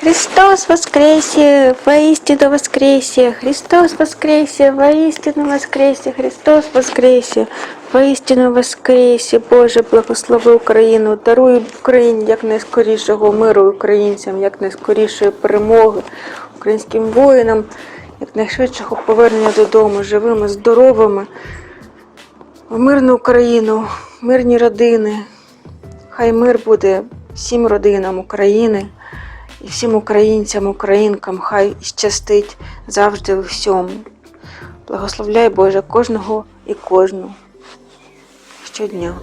Христос воскресе, воистину воскресе, Христос воскресе, воистину воскресе, Христос воскресе, воистину воскресе, Боже, благослови Україну, даруй Україні якнайскорішого миру українцям, якнайскорішої перемоги, українським воїнам, якнайшвидшого повернення додому, живими, здоровими, в мирну Україну, мирні родини. Хай мир буде всім родинам України і всім українцям, українкам, хай щастить завжди у всьому. Благословляй Боже кожного і кожну щодня.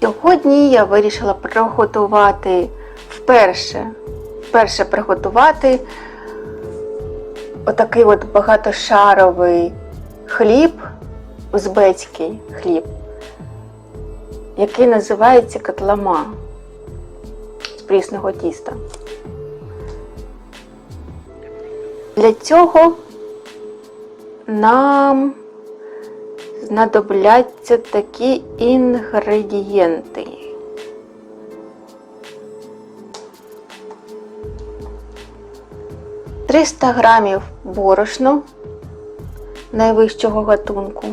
Сьогодні я вирішила приготувати вперше, вперше приготувати отакий от багатошаровий хліб, узбецький хліб, який називається котлама з прісного тіста. Для цього нам знадобляться такі інгредієнти. Триста грамів борошну найвищого гатунку.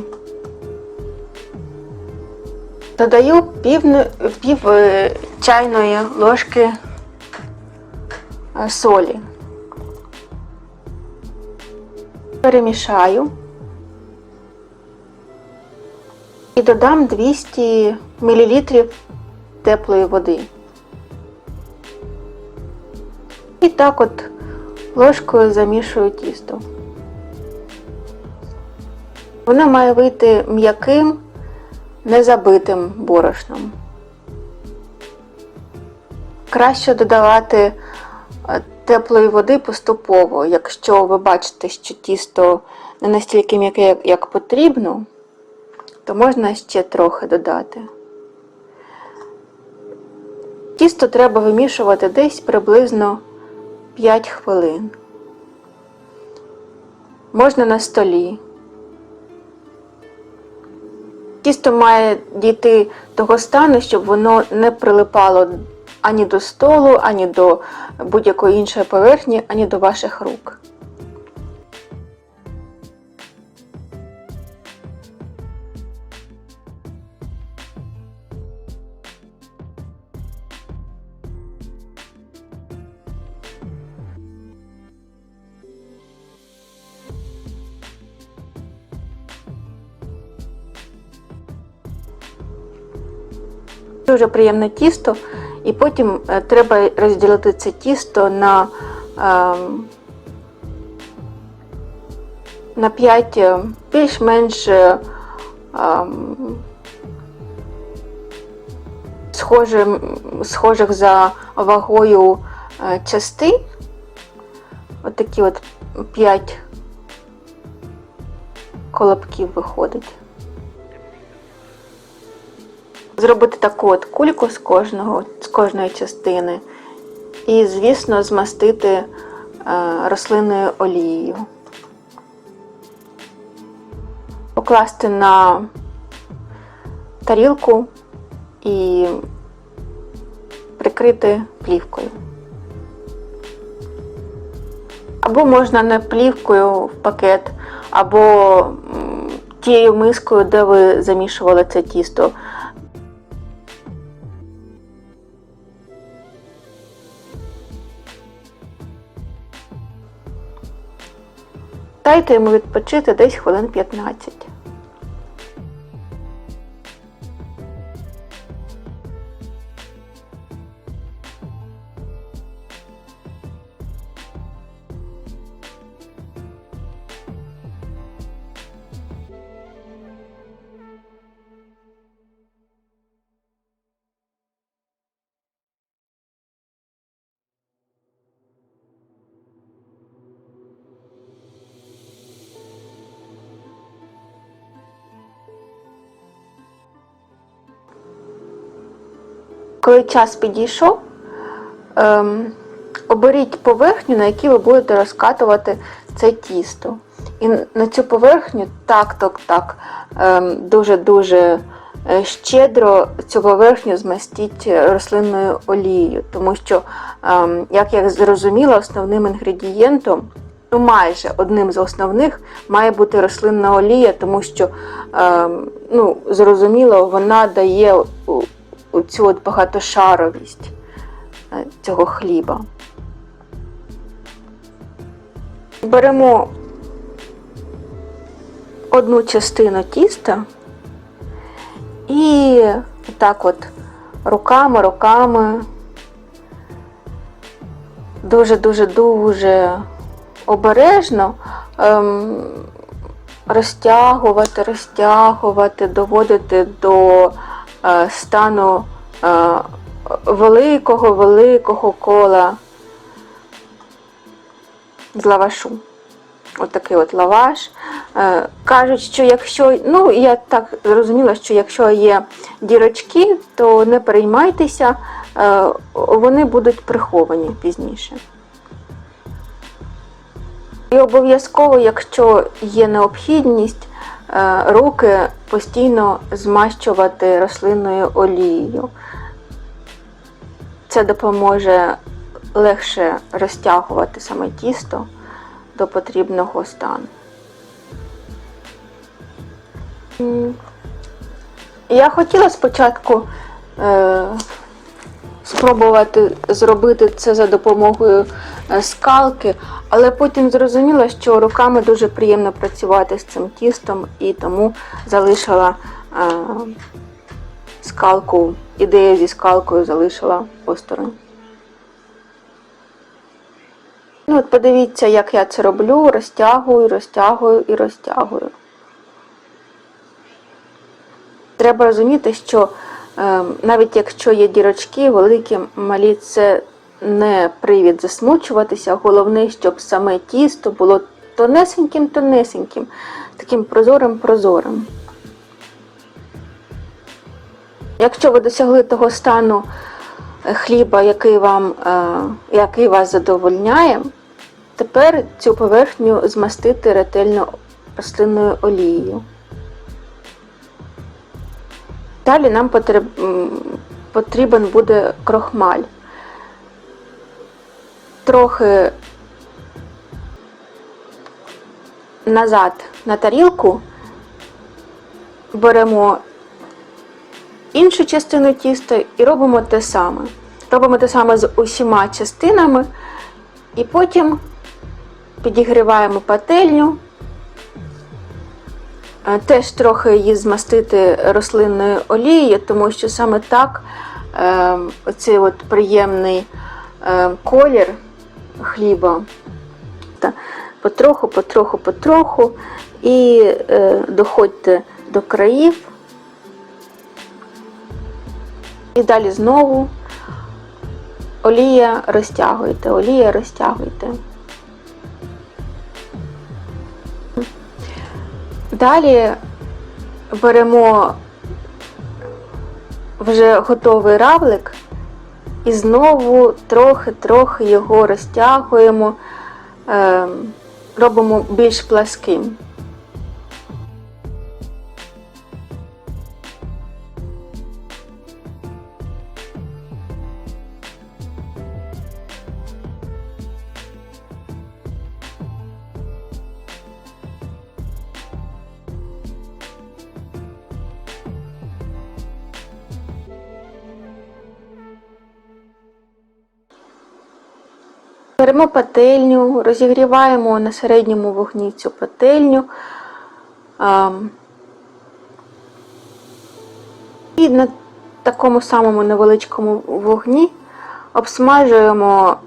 Додаю пів, пів е, чайної ложки е, солі. Перемішаю. І додам 200 мл теплої води. І так от ложкою замішую тісто. Воно має вийти м'яким, незабитим борошном. Краще додавати е, теплої води поступово, якщо ви бачите, що тісто не настільки м'яке, як- як потрібно, то можна ще трохи додати. Тісто треба вимішувати десь приблизно 5 хвилин. Можна на столі. Тісто має дійти того стану, щоб воно не прилипало ані до столу, ані до будь-якої іншої поверхні, ані до ваших рук. Дуже приємне тісто, і потім е, треба розділити це тісто на, ем, на 5 е, більш-менш е, ем, схожим, схожих за вагою частин. От от 5 колобків виходить зробити таку от кульку з кожного, з кожної частини. І, звісно, змастити е, рослинною олією. Покласти на тарілку і прикрити плівкою. Або можна не плівкою в пакет, або тією мискою, де ви замішували це тісто. Дайте йому відпочити десь хвилин 15. Коли час підійшов, ем, оберіть поверхню, на якій ви будете розкатувати це тісто. І на цю поверхню так, так, так, ем, дуже-дуже е, щедро цю поверхню змастіть рослинною олією, тому що, ем, як я зрозуміла, основним інгредієнтом, ну майже одним з основних, має бути рослинна олія, тому що, ем, ну, зрозуміло, вона дає цю от багатошаровість е, цього хліба. Беремо одну частину тіста і так от руками, руками дуже-дуже дуже обережно ем, розтягувати, розтягувати, доводити до стану е, великого, великого кола з лавашу. Отакий от лаваш. Е, Кажуть, що якщо, ну я так зрозуміла, що якщо є дірочки, то не переймайтеся, е, вони будуть приховані пізніше. І обов'язково, якщо є необхідність, е, руки постійно змащувати рослинною олією. Це допоможе легше розтягувати саме тісто до потрібного стану. Я хотіла спочатку е, спробувати зробити це за допомогою е, скалки, але потім зрозуміла, що руками дуже приємно працювати з цим тістом і тому залишила е, скалку, ідею зі скалкою залишила осторонь. Ну, от подивіться, як я це роблю, розтягую, розтягую і розтягую. Треба розуміти, що е, навіть якщо є дірочки, великі, малі, це не привід засмучуватися. Головне, щоб саме тісто було тонесеньким-тонесеньким, таким прозорим-прозорим. Якщо ви досягли того стану е, хліба, який, вам, е, який вас задовольняє, тепер цю поверхню змастити ретельно рослинною олією. Далі нам потрібен буде крохмаль. Трохи назад на тарілку беремо іншу частину тіста і робимо те саме. Робимо те саме з усіма частинами, і потім підігріваємо пательню. Е, Теж трохи її змастити рослинною олією, тому що саме так е, оцей от приємний е, колір хліба. Та потроху, потроху, потроху і е, доходьте до країв. І далі знову олія розтягуєте, олія розтягуєте. Далі беремо вже готовий равлик і знову трохи-трохи його розтягуємо, е, робимо більш пласким. Беремо пательню, розігріваємо на середньому вогні цю пательню. І на такому самому невеличкому вогні обсмажуємо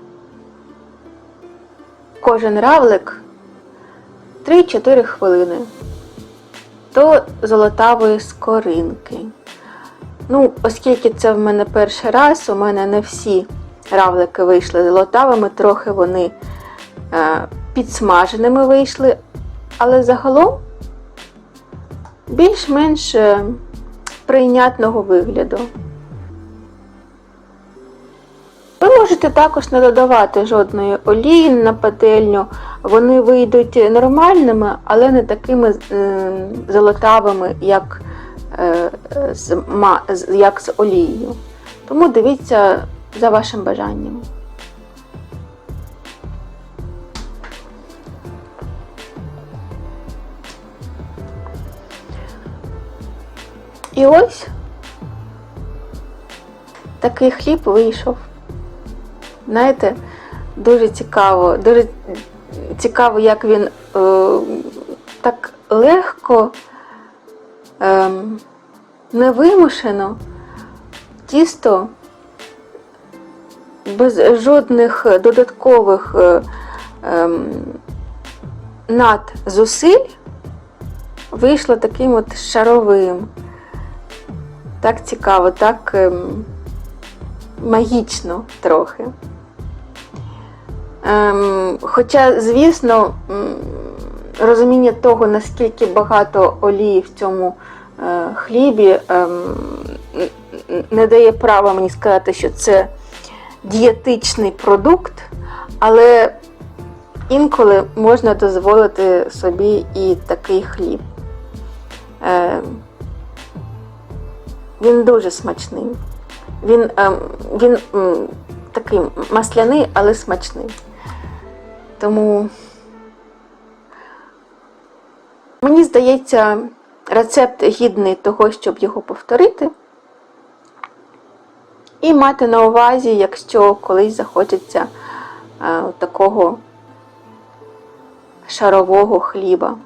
кожен равлик 3-4 хвилини до золотавої скоринки. Ну, оскільки це в мене перший раз, у мене не всі равлики вийшли золотавими, трохи вони е, підсмаженими вийшли, але загалом більш-менш е, прийнятного вигляду. Ви Можете також не додавати жодної олії на пательню. Вони вийдуть нормальними, але не такими золотавими, як, е, ма- з- як з олією. Тому дивіться за вашим бажанням. І ось такий хліб вийшов. Знаєте, дуже цікаво, дуже цікаво, як він е, так легко, е, невимушено, тісто без жодних додаткових е, е, надзусиль вийшло таким от шаровим. Так цікаво, так ем, магічно трохи. Ем, хоча, звісно, розуміння того, наскільки багато олії в цьому е, хлібі, ем, не дає права мені сказати, що це дієтичний продукт, але інколи можна дозволити собі і такий хліб. Е, він дуже смачний. Він, ем, він такий масляний, але смачний. Тому мені здається, рецепт гідний того, щоб його повторити. І мати на увазі, якщо колись захочеться е, такого шарового хліба.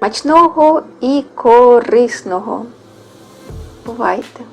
Мачного і корисного. Бувайте!